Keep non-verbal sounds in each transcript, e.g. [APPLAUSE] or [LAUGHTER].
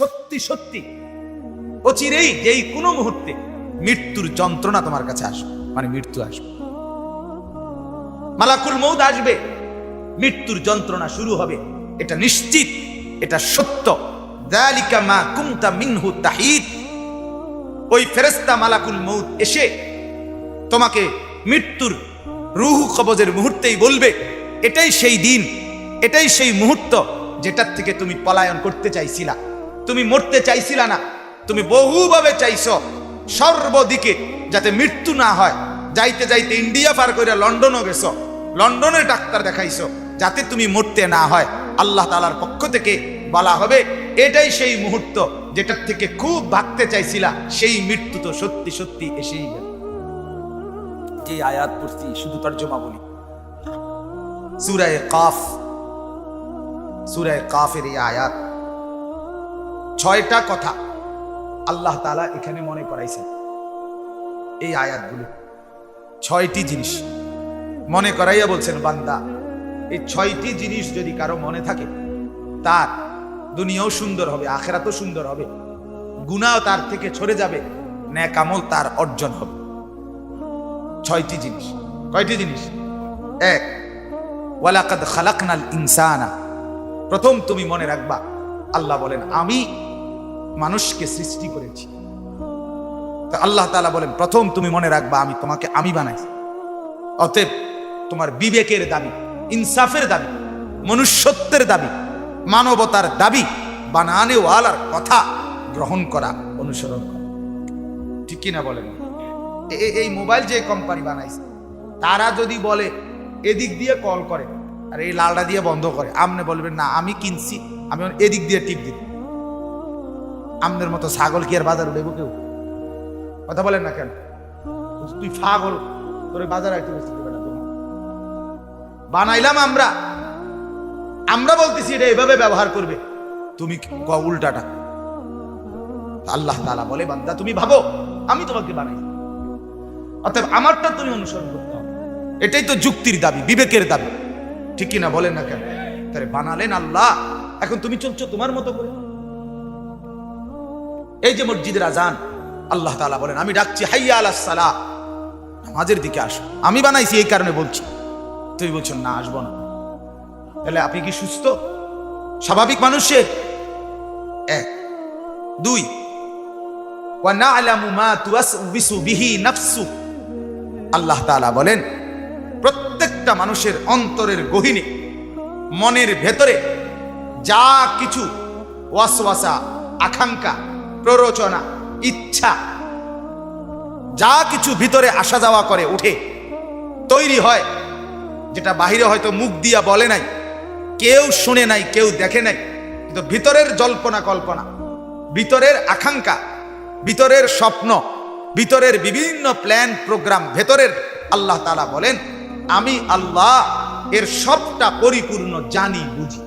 সত্যি সত্যি। অচিরেই যেই কোনো মুহূর্তে মৃত্যুর যন্ত্রণা তোমার কাছে আসবে মানে মৃত্যু আসবে। মালাকুল মৌদ আসবে, মৃত্যুর যন্ত্রণা শুরু হবে, এটা নিশ্চিত, এটা সত্য। মা কুমতা মিনহু তাহিদ। ওই ফেরেস্তা মালাকুল মৌত এসে তোমাকে মৃত্যুর রুহু কবজের মুহূর্তেই বলবে, এটাই সেই দিন, এটাই সেই মুহূর্ত যেটার থেকে তুমি পলায়ন করতে চাইছিলা। তুমি মরতে চাইছিলা না তুমি বহুভাবে চাইছো সর্বদিকে যাতে মৃত্যু না হয়। যাইতে যাইতে ইন্ডিয়া পার করে লন্ডনও গেছো লন্ডনের ডাক্তার দেখাইছো যাতে তুমি মরতে না হয়। আল্লাহ তালার পক্ষ থেকে বলা হবে এটাই সেই মুহূর্ত যেটার থেকে খুব ভাগতে চাইছিলা সেই মৃত্যু তো সত্যি সত্যি এসেই গেল। যে আয়াত পড়ছি শুধু তর্জমা বলি। সুরায় কাফ সুরায় কাফের এই আয়াত ছয়টা কথা আল্লাহ তালা এখানে মনে করাইছেন। এই আয়াতগুলো, ছয়টি জিনিস মনে করাইয়া বলছেন, বান্দা, এই ছয়টি জিনিস যদি কারও মনে থাকে, তার দুনিয়াও সুন্দর হবে, আখেরাতও সুন্দর হবে গুনাও তার থেকে ছড়ে যাবে ন্যাকামল তার অর্জন হবে। ছয়টি জিনিস, কয়টি জিনিস? এক, ওয়ালাকাদ খালাকনাল ইনসানা। প্রথম তুমি মনে রাখবা, আল্লাহ বলেন, আমি মানুষকে সৃষ্টি করেছি। আল্লাহ তাআলা বলেন, প্রথম তুমি মনে রাখবা, আমি তোমাকে আমি বানাইছি অতএব তোমার বিবেকের দাবি, ইনসাফের দাবি, মনুষ্যত্বের দাবি, মানবতার দাবি বানানেওয়ালার কথা গ্রহণ করা, অনুসরণ করা। ঠিক কিনা বলেন? এই মোবাইল যে কোম্পানি বানাইছে, তারা যদি বলে, এদিক দিয়ে কল করে, আর এই লালটা দিয়ে বন্ধ করে আপনি বলবেন, না, আমি কিনছি, আমি এদিক দিয়ে টিপ দিব আমনের মতো ছাগল কি আর বাজার উঠেব কেউ? কথা বলেন না কেন? তুই ফাগল তোরে বাজার আইতে বসতে দেবে না বানাইলাম আমরা। আমরা বলতেছি এটা এভাবে ব্যবহার করবে। তুমি উল্টাটা। আল্লাহ তাআলা বলে, বান্দা, তুমি ভাবো, আমি তোমাকে বানাই। অতএব আমারটা তুমি অনুসরণ করতে হবে। এটাই তো যুক্তির দাবি, বিবেকের দাবি। ঠিক কিনা বলেন না কেন? তাহলে বানালেন আল্লাহ। এখন তুমি চলছো তোমার মতো করে। এই যে মসজিদের আজান, আল্লাহ তালা বলেন, আমি ডাকছি, হাইয়া আল্লাহ সালাহ। নামাজের দিকে আসো। আমি বানাইছি এই কারণে বলছি। তুমি বলছো, না, আসব না। তাহলে আপনি কি সুস্থ? স্বাভাবিক মানুষের? এক। দুই। আল্লাহ বলেন, প্রত্যেকটা মানুষের অন্তরের গহিনে, মনের ভেতরে যা কিছু ওয়াসওয়াসা, আকাঙ্ক্ষা প্ররোচনা, ইচ্ছা। যা কিছু ভিতরে আসা যাওয়া করে, উঠে। তৈরি হয়। যেটা বাহিরে হয়তো মুখ দিয়া বলে নাই, কেউ শুনে নাই, কেউ দেখে নাই। কিন্তু ভিতরের জল্পনা, কল্পনা, ভিতরের আকাঙ্ক্ষা, ভিতরের স্বপ্ন, ভিতরের বিভিন্ন প্ল্যান, প্রোগ্রাম ভেতরের আল্লাহ তালা বলেন, আমি আল্লাহ, এর সবটা পরিপূর্ণ জানি, বুঝি।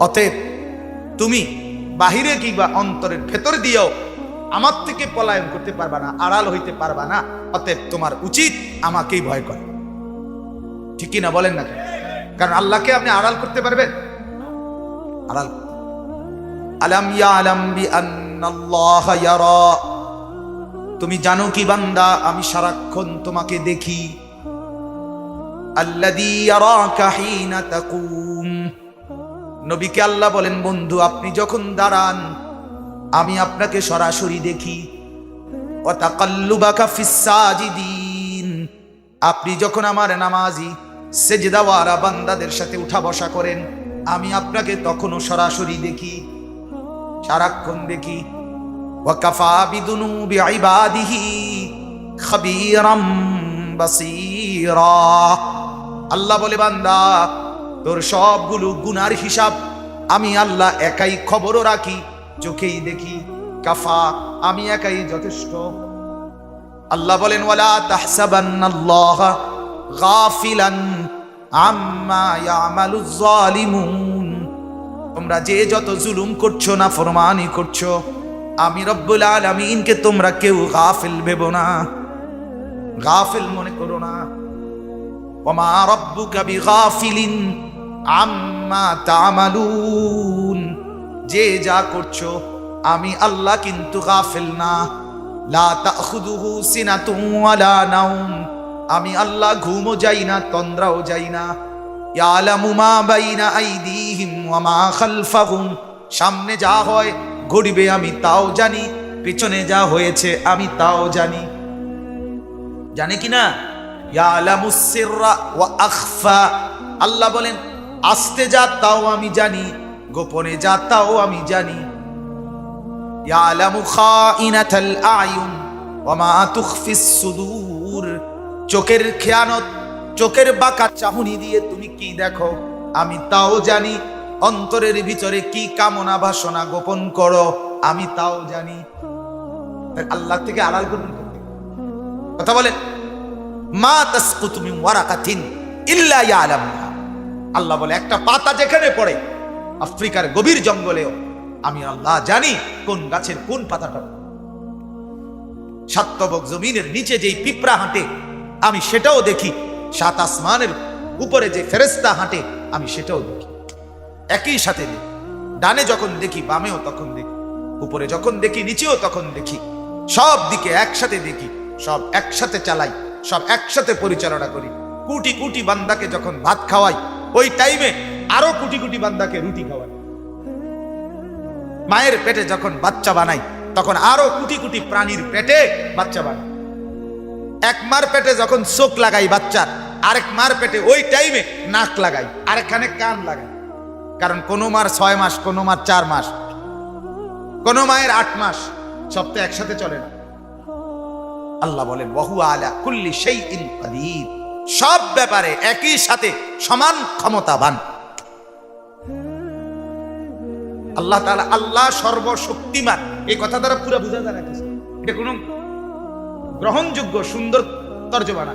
অতএব তুমি বাহিরে কিংবা অন্তরের ভেতর দিয়েও আমার থেকে পলায়ন করতে পারবা না, আড়াল হইতে পারবা না, অতএব তোমার উচিত আমাকেই ভয় করে। ঠিক না বলেন না কারণ আল্লাহকে আপনি আড়াল করতে পারবেন? আড়াল। আলাম ইয়ালাম বিআন্নাল্লাহ ইয়ারা। তুমি জানো কি বান্দা? আমি সারাক্ষণ তোমাকে দেখি। আল্লাযী ইয়ারাকা হিনা তাকুম। নবীকে আল্লাহ বলেন, বন্ধু, আপনি যখন দাঁড়ান, আমি আপনাকে সরাসরি দেখি। আপনি যখন আমার নামাজি সেজদাওয়ারা বান্দাদের সাথে উঠা বসা করেন, আমি আপনাকে তখনও সরাসরি দেখি, সারাক্ষণ দেখি। আল্লাহ বলে, বান্দা তোর সবগুলো গুনার হিসাব আমি আল্লাহ একাই খবরও রাখি, চোখেই দেখি। কাফা, আমি একাই যথেষ্ট। আল্লাহ বলেন, ওয়ালা তাহসাবান্নাল্লাহ গাফিলান আম্মা ইয়ামালুজ জালিমুন তোমরা যে যত জুলুম করছ না, ফরমানি করছ, আমি রব্বুল আলামিনকে তোমরা কেউ গাফিল ভেবো না। গাফিল মনে করো না। ওমা রব্বুকা বিগাফিলিন আম্মা তামালুন। যে যা করছ, আমি আল্লাহ কিন্তু গাফিল না। লা তাখুদুহু সিনাতুন ওয়ালা নাওম। আমি আল্লাহ ঘুমও যাই না, তন্দ্রাও যাই না। ইয়ালামু মা বাইনা আইদিহিম ওয়া মা খালফাহুম। সামনে যা হয় ঘটবে আমি তাও জানি, পিছনে যা হয়েছে আমি তাও জানি। জানে কি না? আল্লাহ বলেন, আস্তে যা, তাও আমি জানি, গোপনে যা, তাও আমি জানি। চোখের খেয়ানত, চোখের বাঁকা চাহনি দিয়ে তুমি কি দেখো? আমি তাও জানি, অন্তরের ভিতরে কি কামনা বাসনা গোপন করো? আমি তাও জানি। আল্লাহ থেকে আড়াল করুন। কথা বলেন। মা আল্লাহ বলে, একটা পাতা যেখানে পড়ে, আফ্রিকার গভীর জঙ্গলেও আমি আল্লাহ জানি কোন গাছের কোন পাতাটা। সাত্তবক জমিনের নিচে যেই পিঁপড়া হাঁটে, আমি সেটাও দেখি। সাত আসমানের উপরে যে ফেরেস্তা হাঁটে, আমি সেটাও দেখি। একই সাথে দেখি। ডানে যখন দেখি, বামেও তখন দেখি। উপরে যখন দেখি, নিচেও তখন দেখি। সব দিকে একসাথে দেখি, সব একসাথে চালাই। সব একসাথে পরিচালনা করি। কুটি কুটি বান্দাকে যখন ভাত খাওয়াই, ওই টাইমে আরও কুটি কুটি বান্দাকে রুটি খাওয়াই। মায়ের পেটে যখন বাচ্চা বানাই, তখন আরও কুটি কুটি প্রাণীর পেটে বাচ্চা বানাই। এক মার পেটে যখন চোখ লাগাই বাচ্চার, আরেক মার পেটে ওই টাইমে নাক লাগাই, আরেকখানে কান লাগাই। কারণ কোনো মার ছয় মাস, কোনো মার চার মাস, কোনো মায়ের আট মাস, সব তো একসাথে চলে না। আল্লাহ বলেন বহু আলা কুল্লি সেই ইন সব ব্যাপারে একই সাথে সমান ক্ষমতাবান। আল্লাহ তাআলা আল্লাহ সর্বশক্তিমান। এই কথা দ্বারা পুরো বোঝা যায়। এটা কোনো গ্রহণযোগ্য, সুন্দর তর্জমা না।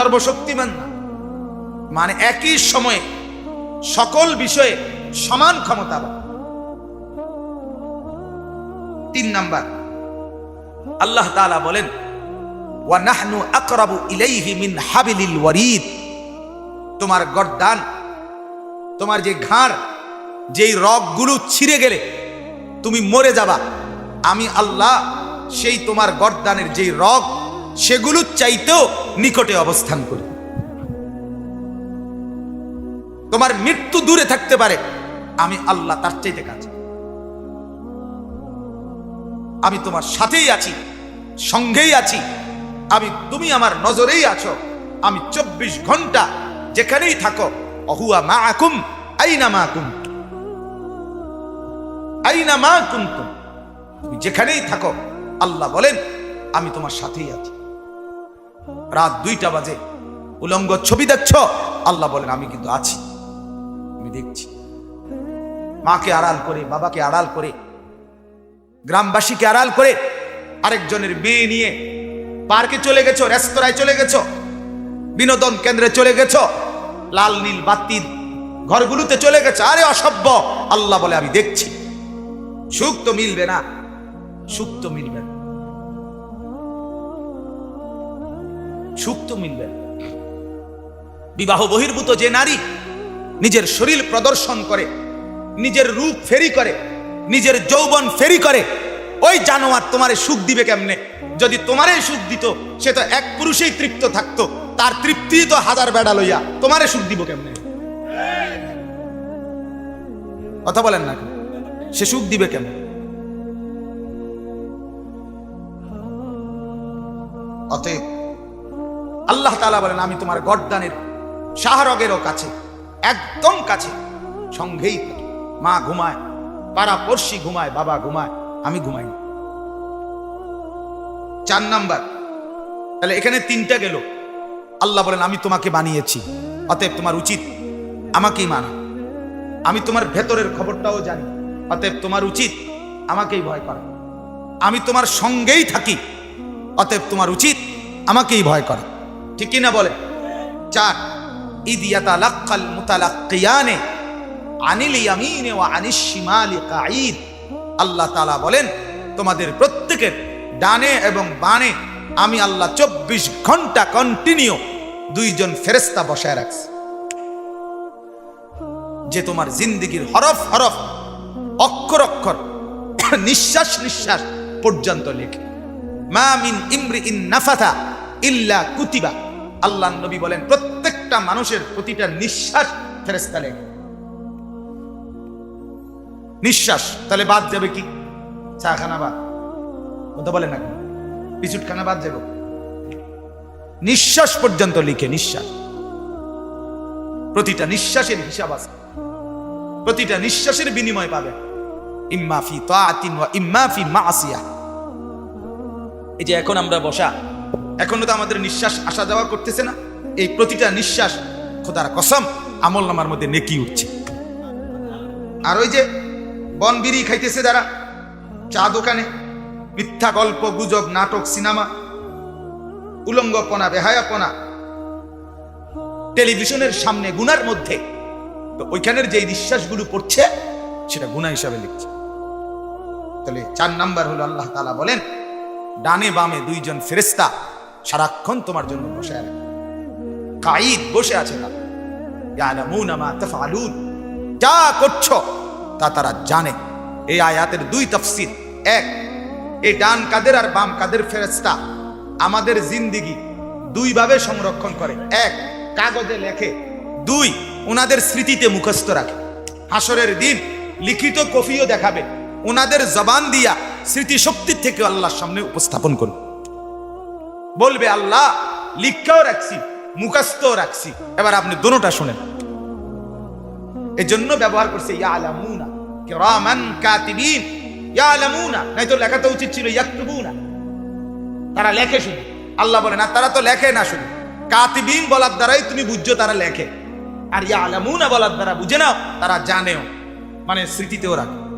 সর্বশক্তিমান না। মানে একই সময়ে সকল বিষয়ে সমান ক্ষমতাবান। তিন নাম্বার আল্লাহ তাআলা বলেন, ওয়া নাহনু আকরাবু ইলাইহি মিন হাবিলিল ওয়ারিদ। তোমার গর্দান, তোমার যে ঘাড়, যেই রগগুলো ছিঁড়ে গেলে, তুমি মরে যাবা। আমি আল্লাহ সেই তোমার গর্দানের যেই রগ, সেগুলো চাইতেও নিকটে অবস্থান করি। তোমার মৃত্যু দূরে থাকতে পারে, আমি আল্লাহ তার চাইতে কাছে। আমি তোমার সাথেই আছি, সঙ্গেই আছি। আমি, তুমি আমার নজরেই আছো। আমি চব্বিশ ঘণ্টা যেখানেই থাকো, অহুয়া মা আকুম আইনা মা আইনা মা কুন্তুম। তুমি যেখানেই থাকো, আল্লাহ বলেন, আমি তোমার সাথেই আছি। রাত দুইটা বাজে, উলঙ্গ ছবি দেখছ? আল্লাহ বলেন, আমি কিন্তু আছি। আমি দেখছি। মাকে আড়াল করে, বাবাকে আড়াল করে গ্রামবাসীকে আড়াল করে আরেকজনের মেয়ে নিয়ে পার্কে চলে গেছো, রেস্তোরাঁয় চলে গেছো, বিনোদন কেন্দ্রে চলে গেছো, লাল, নীল বাতির ঘরগুলোতে চলে গেছে। আরে অসভ্য! আল্লাহ বলে, আমি দেখছি। সুখ তো মিলবে না, সুখ তো মিলবে না। সুখ তো মিলবে না। বিবাহ বহির্ভূত যে নারী নিজের শরীর প্রদর্শন করে, নিজের রূপ ফেরি করে নিজের যৌবন ফেরি করে, ওই জানোয়ার তোমারে সুখ দিবে কেমনে? যদি তোমারে সুখ দিত, সে তো এক পুরুষেই তৃপ্ত থাকতো, তার তৃপ্তি তো হাজার বেড়া লইয়া, তোমারে সুখ দিব কেমনে? কথা বলেন না সে সুখ দিবে কেন অতএব আল্লাহ তাআলা বলেন, আমি তোমার গর্দানের শাহরগেরও কাছে, একদম কাছে, সঙ্গেই মা ঘুমায় পাড়া পড়শি ঘুমায়, বাবা ঘুমায়, আমি ঘুমাই। চার নাম্বার, তাহলে এখানে তিনটা গেল। আল্লাহ বলেন, আমি তোমাকে বানিয়েছি, অতএব তোমার উচিত আমাকেই মানা। আমি তোমার ভেতরের খবরটাও জানি, অতএব তোমার উচিত আমাকেই ভয় করা। আমি তোমার সঙ্গেই থাকি, অতএব তোমার উচিত আমাকেই ভয় করা। ঠিক কি না বলে? চার ঈদ ইয়াতালাক্কাল মুতালাক্কিয়ানে আনিল ইয়ামিনে ওয়া আনিশ শিমালি কাঈদ। আল্লাহ তাআলা বলেন, তোমাদের প্রত্যেকের ডানে এবং বানে আমি আল্লাহ চব্বিশ ঘণ্টা কন্টিনিউ দুইজন ফেরেস্তা বসায় রাখছি। যে তোমার জিন্দিগির হরফ হরফ অক্ষর অক্ষর [COUGHS] নিঃশ্বাস নিঃশ্বাস পর্যন্ত লেখে। মা মিন ইমরি ইন নাফাথা ইল্লা কুতিবা। আল্লাহ নবী বলেন, প্রত্যেকটা মানুষের প্রতিটা নিঃশ্বাস ফেরেস্তা লেখে। নিঃশ্বাস। তাহলে বাদ যাবে কি? চা খানা বাদ। কথা বলে না বিস্কুট খানা বাদ যাবে। নিঃশ্বাস পর্যন্ত লিখে, নিঃশ্বাস। প্রতিটা নিঃশ্বাসের হিসাব আছে। প্রতিটা নিঃশ্বাসের বিনিময় পাবে ইম্মাফি ফি তাআতিন ওয়া ইম্মা ফি মাসিয়া। এই যে এখন আমরা বসা, এখনও তো আমাদের নিঃশ্বাস আসা যাওয়া করতেছে না। এই প্রতিটা নিঃশ্বাস খোদার কসম আমল নামার মধ্যে নেকি উঠছে। আর ওই যে বন বিড়ি খাইতেছে যারা। চা দোকানে, মিথ্যা গল্প, গুজব, নাটক, সিনেমা, উলঙ্গপনা, বেহায়াপনা, টেলিভিশনের সামনে গুনার মধ্যে, তো ওইখানের যে নিঃশ্বাসগুলো পড়ছে, সেটা গুণা হিসাবে লিখছে। তাহলে চার নাম্বার হলো আল্লাহ তালা বলেন, ডানে বামে দুইজন ফেরেস্তা সারাক্ষণ তোমার জন্য বসে আছে কাঈদ বসে আছে তারা তাফআলুন। যা করছ তা তারা জানে। এই আয়াতের দুই তফসিল এক, এই ডান কাদের আর বাম কাদের ফেরেস্তা আমাদের জিন্দিগি দুইভাবে সংরক্ষণ করে। এক, কাগজে লেখে। দুই ওনাদের স্মৃতিতে মুখস্থ রাখে। হাসরের দিন লিখিত কফিও দেখাবে। ওনাদের জবান দিয়া স্মৃতিশক্তির থেকে আল্লাহর সামনে উপস্থাপন করবে বলবে, আল্লাহ, লিখাও রাখছি, মুখস্থও রাখছি। এবার আপনি দোনোটা শুনেন। এজন্য ব্যবহার করছে ইয়ালামুনা। কিরামান কাতিবিন। ইয়ালামুনা। নাই তো লেখা তো উচিত ছিল ইয়াকতুবুনা। তারা লেখে শুধু। আল্লাহ বলে না তারা তো লেখে না শুধু। কাতিবিন বলার দ্বারাই তুমি বুঝছ তারা লেখে। আর ইয়ালামুনা বলার দ্বারা বুঝে নাও, তারা জানেও। মানে স্মৃতিতেও রাখে।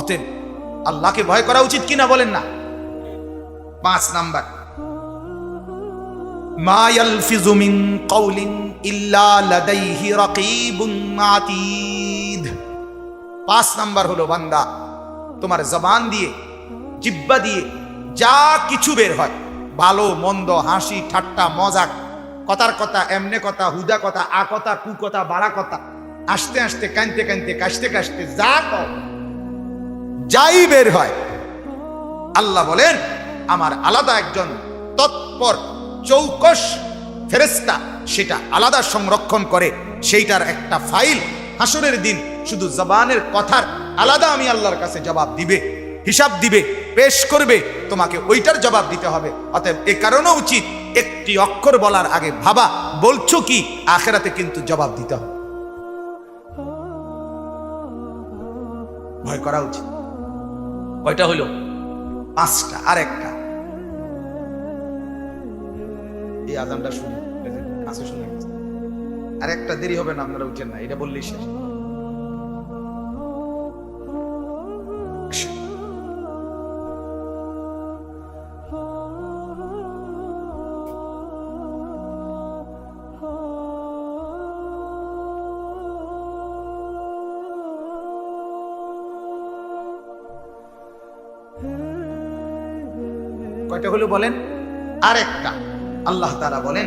অতএব আল্লাহকে ভয় করা উচিত কিনা বলেন না। পাঁচ নাম্বার। মা ইয়ালফিজু মিন কওলিন ইল্লা লাদাইহি রাকিবুন আতীদ। পাঁচ নাম্বার হলো বান্দা, তোমার জবান দিয়ে, জিব্বা দিয়ে যা কিছু বের হয়, ভালো, মন্দ, হাসি, ঠাট্টা, মজাক, কথার কথা, এমনে কথা, হুদা কথা, আ কথা, কু কথা, বাড়া কথা আসতে আসতে কানতে কানতে কাশতে কাশতে যা কও, যাই বের হয়। আল্লাহ বলেন, আমার আলাদা একজন তৎপর চৌকস ফেরেস্তা সেটা আলাদা সংরক্ষণ করে সেইটার একটা ফাইল। হাসরের দিন শুধু জবানের কথার আলাদা আমি আল্লাহর কাছে জবাব দিবে হিসাব দিবে পেশ করবে তোমাকে ওইটার জবাব দিতে হবে। অতএব এ কারণে উচিত একটি অক্ষর বলার আগে ভাবা বলছো কি আখেরাতে কিন্তু জবাব দিতে হবে। ভয় করা উচিত। কয়টা হলো পাঁচটা আর একটা এই আজানটা শুনি কাছে শুনে গেছে। আর একটা দেরি হবে না, আপনারা উঠেন না, এটা বললেই শেষ। কয়টা হলো বলেন? আর একটা আল্লাহ তাআলা বলেন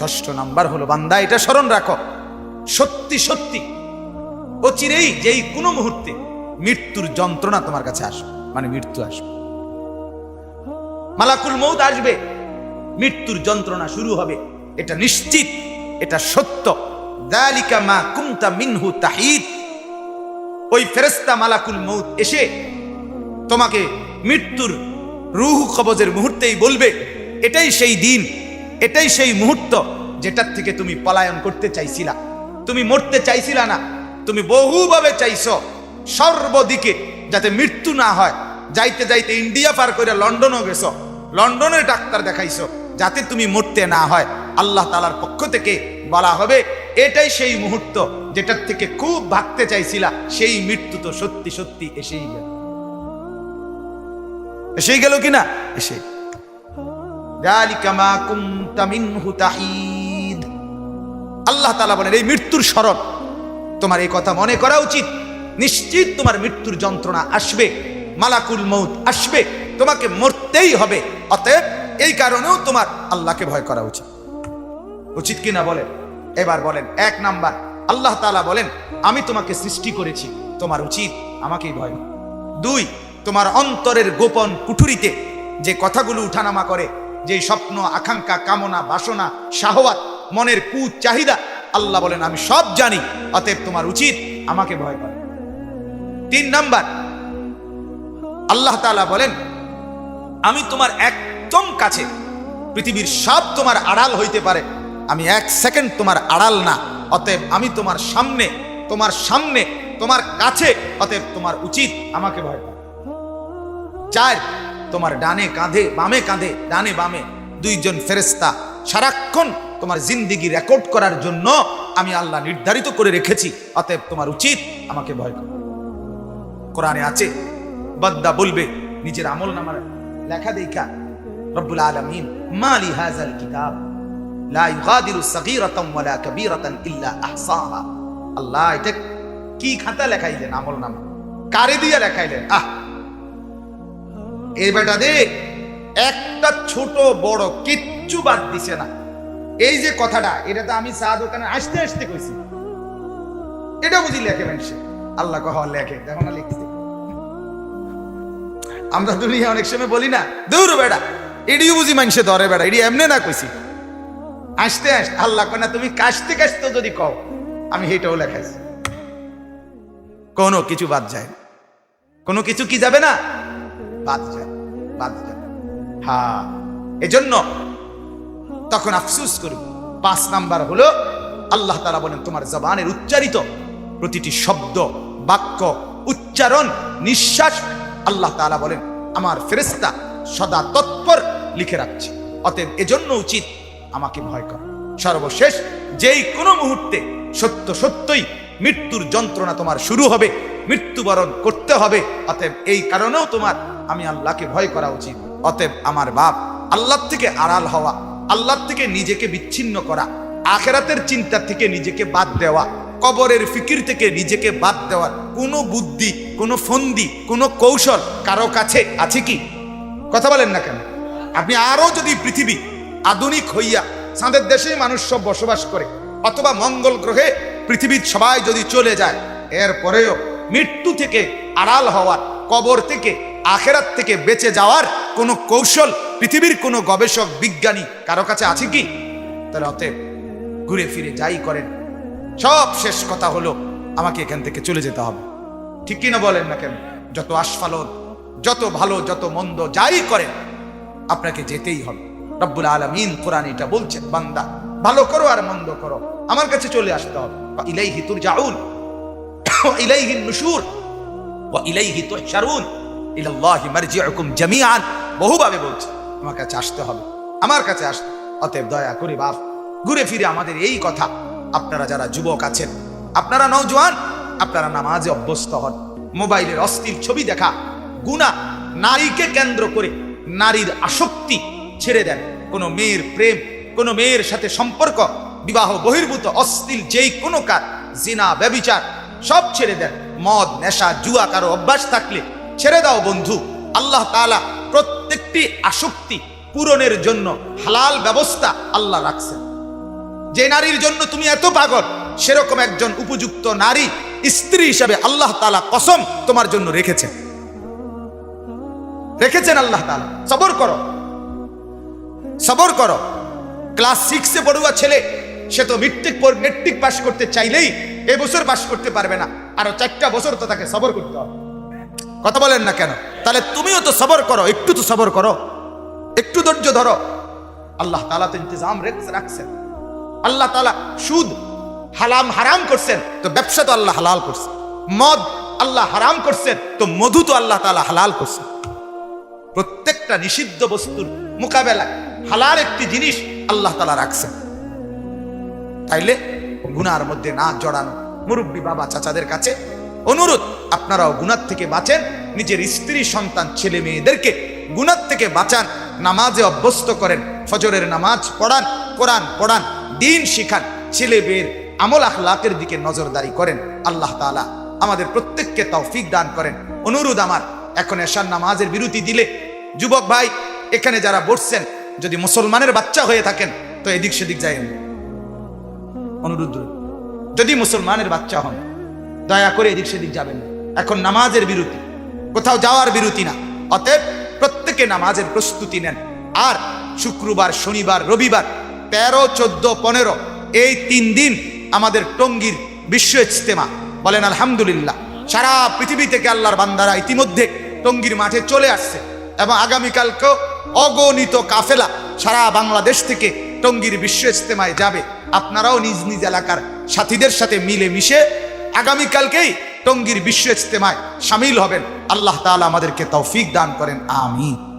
ষষ্ঠ নাম্বার হলো, বান্দা, এটা স্মরণ রাখো। সত্যি সত্যি, অচিরেই যেই কোনো মুহূর্তে মৃত্যুর যন্ত্রণা তোমার কাছে আসবে মানে মৃত্যু আসবে। মালাকুল মৌত আসবে, মৃত্যুর যন্ত্রণা শুরু হবে, এটা নিশ্চিত, এটা সত্য। দালিকা মা কুমতা মিনহু তাহিদ। ওই ফেরেস্তা মালাকুল মৌত এসে তোমাকে মৃত্যুর রুহ কবজের মুহূর্তেই বলবে, এটাই সেই দিন, এটাই সেই মুহূর্ত যেটার থেকে তুমি পলায়ন করতে চাইছিলা। তুমি মরতে চাইছিলা না, তুমি বহুভাবে চাইছো সর্বদিকে যাতে মৃত্যু না হয়। যাইতে যাইতে ইন্ডিয়া পার করে লন্ডনও গেছো, লন্ডনের ডাক্তার দেখাইছো, যাতে তুমি মরতে না হয়। আল্লাহ তালার পক্ষ থেকে বলা হবে, এটাই সেই মুহূর্ত যেটার থেকে খুব ভাগতে চাইছিলা, সেই মৃত্যু তো সত্যি সত্যি এসেই গেল। এসেই গেল কিনা? এসে। আল্লাহ তালা বলেন, এই মৃত্যুর স্মরণ, তোমার এই কথা মনে করা উচিত। নিশ্চিত তোমার মৃত্যুর যন্ত্রণা আসবে, মালাকুল মৌত আসবে, তোমাকে মরতেই হবে। অতএব এই কারণেও তোমার আল্লাহকে ভয় করা উচিত। উচিত কিনা বলেন? এবার বলেন, এক নাম্বার, আল্লাহ তালা বলেন, আমি তোমাকে সৃষ্টি করেছি, তোমার উচিত আমাকেই ভয় দুই তোমার অন্তরের গোপন কুঠুরিতে যে কথাগুলো উঠানামা করে, যে স্বপ্ন, আকাঙ্ক্ষা, কামনা, বাসনা শাহওয়াত মনের কু চাহিদা আল্লাহ বলেন, আমি সব জানি, অতএব তোমার উচিত আমাকে ভয় করা। তিন নাম্বার, আল্লাহ তাআলা বলেন, আমি তোমার একদম কাছে, পৃথিবীর সব তোমার আড়াল হইতে পারে, আমি এক সেকেন্ড তোমার আড়াল না, অতএব আমি তোমার সামনে তোমার সামনে, তোমার কাছে, অতএব তোমার উচিত আমাকে ভয় করা। চার, তোমার ডানে কাঁধে, বামে কাঁধে, ডানে বামে দুইজন ফেরেস্তা সারাক্ষণ তোমার জিন্দিগি রেকর্ড করার জন্য আমি আল্লাহ নির্ধারিত করে রেখেছি। অতএব তোমার উচিত আমাকে ভয় করা। কোরআনে আছে বদ্দা বলবে, নিজের আমল নামার লেখা দেখা, রব্বুল আলামিন মালি হাযাল কিতাব, লা ইউগাদিরু সাগীরাতান ওয়ালা কাবীরাতান ইল্লা আহসাহা। আল্লাহ, এটা কি খাতা লেখাইলেন আমল নামা? কারে দিয়ে লেখাইলেন? আহ! এই বেটা দে, একটা ছোট বড় কিচ্ছু বাদ দিছে না। এই যে কথাটা, এটা তো আমি চা দোকানে আসতে আসতে কইছি। এটা বুঝি লেখে মানুষে আল্লাহ কহ, লেখে। দেখো না লিখতে আমরা দুনিয়া অনেক সময় বলি না, দূর বেড়া এডিও বুঝি মানুষে ধরে বেড়া এডি এমনি না কইছি। আসতে আস, আল্লাহ কয় না, তুমি কাশতে কাশতে যদি কও, আমি হেটাও লেখাইছি। কোনো কিছু বাদ যায় কোনো কিছু কি যাবে না? বাদ যায় বাদ যায় হ্যাঁ এজন্য তখন আফসুস করব পাঁচ নাম্বার হলো আল্লাহ তারা বলেন, তোমার জবানের উচ্চারিত প্রতিটি শব্দ, বাক্য, উচ্চারণ নিঃশ্বাস আল্লাহ তাআলা বলেন, আমার ফেরেস্তা সদা তৎপর লিখে রাখছে। অতএব এজন্য উচিত আমাকে ভয় কর। সর্বশেষ, যেই কোনো মুহূর্তে সত্য সত্যই মৃত্যুর যন্ত্রণা তোমার শুরু হবে মৃত্যুবরণ করতে হবে। অতএব এই কারণেও তোমার আমি আল্লাহকে ভয় করা উচিত। অতএব আমার বাপ, আল্লাহ থেকে আড়াল হওয়া, আল্লাহ থেকে নিজেকে বিচ্ছিন্ন করা, আখেরাতের চিন্তা থেকে নিজেকে বাদ দেওয়া, কবরের ফিকির থেকে নিজেকে বাদ দেওয়ার কোনো বুদ্ধি, কোনো ফন্দি, কোনো কৌশল কারও কাছে আছে কি? কথা বলেন না কেন? আপনি আরও যদি পৃথিবী আধুনিক হইয়া সাঁদের দেশে মানুষ সব বসবাস করে, অথবা মঙ্গল গ্রহে পৃথিবীর সবাই যদি চলে যায়, এরপরেও মৃত্যু থেকে আড়াল হওয়ার, কবর থেকে আখেরাত থেকে বেঁচে যাওয়ার কোনো কৌশল পৃথিবীর কোনো গবেষক, বিজ্ঞানী কারও কাছে আছে কি? তাহলে অতএব ঘুরে ফিরে যাই করেন। সব শেষ কথা হলো, আমাকে এখান থেকে চলে যেতে হবে। ঠিক কিনা বলেন না কেন? যত আস্ফালন যত ভালো, যত মন্দ যাই করেন, আপনাকে যেতেই হবে। রব্বুল আলমিন কোরআন এটা বলছেন, বান্দা, ভালো করো আর মন্দ করো। আমার কাছে চলে আসতে হবে। ইলাইহি তুরজাউন। বলছে, আমার কাছে আসতে হবে, আমার কাছে আসতে অতএব দয়া বাপ, ঘুরে ফিরে আমাদের এই কথা। আপনারা যারা যুবক আছেন, আপনারা নওজোয়ান, আপনারা নামাজে অভ্যস্ত হন, মোবাইলের অস্থির ছবি দেখা গুণা নারীকে কেন্দ্র করে নারীর আসক্তি ছেড়ে দেন। কোনো মেয়ের প্রেম, কোনো মেয়ের সাথে সম্পর্ক, বিবাহ বহির্ভূত অস্থির যেই কোনো কাজ, জিনা, ব্যবিচার সব ছেড়ে দেন। মদ, নেশা, জুয়া, কারও অভ্যাস থাকলে ছেড়ে দাও বন্ধু। আল্লাহ তাআলা প্রত্যেকটি আসক্তি পূরণের জন্য হালাল ব্যবস্থা আল্লাহ রাখছেন। যে নারীর জন্য তুমি এত পাগল, সেরকম একজন উপযুক্ত নারী স্ত্রী হিসাবে আল্লাহ তাআলা কসম তোমার জন্য রেখেছেন। রেখেছেন আল্লাহ তাআলা। সবর করো। সবর করো। ক্লাস সিক্সে পড়ুয়া ছেলে, সে তো মেট্রিক মেট্রিক পাস করতে চাইলেই এ বছর পাস করতে পারবে না। আরও চারটা বছর তো তাকে সবর করতে হবে। কথা বলেন না কেন? তাহলে তুমিও তো সবর করো, একটু তো সবর করো। একটু ধৈর্য ধরো। আল্লাহ তালা তো ইন্তজাম রাখছেন। আল্লাহ তালা সুদ হালাম হারাম করছেন, তো ব্যবসা তো আল্লাহ হালাল করছেন মদ আল্লাহ হারাম করছেন, তো মধু তো আল্লাহ তালা হালাল করছেন প্রত্যেকটা নিষিদ্ধ বস্তুর মোকাবেলায় হালাল একটি জিনিস আল্লাহ তালা রাখছেন। তাইলে গুনার মধ্যে না জড়ানো। মুরব্বী বাবা চাচাদের কাছে অনুরোধ, আপনারাও গুনার থেকে বাঁচেন, নিজের স্ত্রী, সন্তান, ছেলে মেয়েদেরকে গুনার থেকে বাঁচান, নামাজে অভ্যস্ত করেন, ফজরের নামাজ পড়ান, কোরআন পড়ান, দিন শিখান, ছেলে মেয়ের আমল আখলাকের দিকে নজরদারি করেন, আল্লাহ তাআলা আমাদের প্রত্যেককে তৌফিক দান করেন। অনুরোধ আমার, এখন এশার নামাজের বিরতি দিলে যুবক ভাই, এখানে যারা বসছেন, যদি মুসলমানের বাচ্চা হয়ে থাকেন, তো এদিক সেদিক যায় রইল। যদি মুসলমানের বাচ্চা হন, দয়া করে এদিক সেদিক যাবেন। এখন নামাজের বিরতি। কোথাও যাওয়ার বিরতি না। অতএব প্রত্যেকে নামাজের প্রস্তুতি নেন। আর শুক্রবার, শনিবার, রবিবার, তেরো, চোদ্দ, পনেরো, এই তিন দিন আমাদের টঙ্গীর বিশ্ব ইজতেমা। বলেন, আলহামদুলিল্লাহ। সারা পৃথিবী থেকে আল্লাহর বান্দারা ইতিমধ্যে টঙ্গীর মাঠে চলে আসছে এবং আগামীকালকেও অগণিত কাফেলা সারা বাংলাদেশ থেকে টঙ্গীর বিশ্ব ইজতেমায় যাবে। আপনারাও নিজ নিজ এলাকার সাথীদের সাথে মিলে মিশে আগামীকালকেই টঙ্গীর বিশ্ব ইজতেমায় সামিল হবেন। আল্লাহ তালা আমাদেরকে তৌফিক দান করেন। আমিন।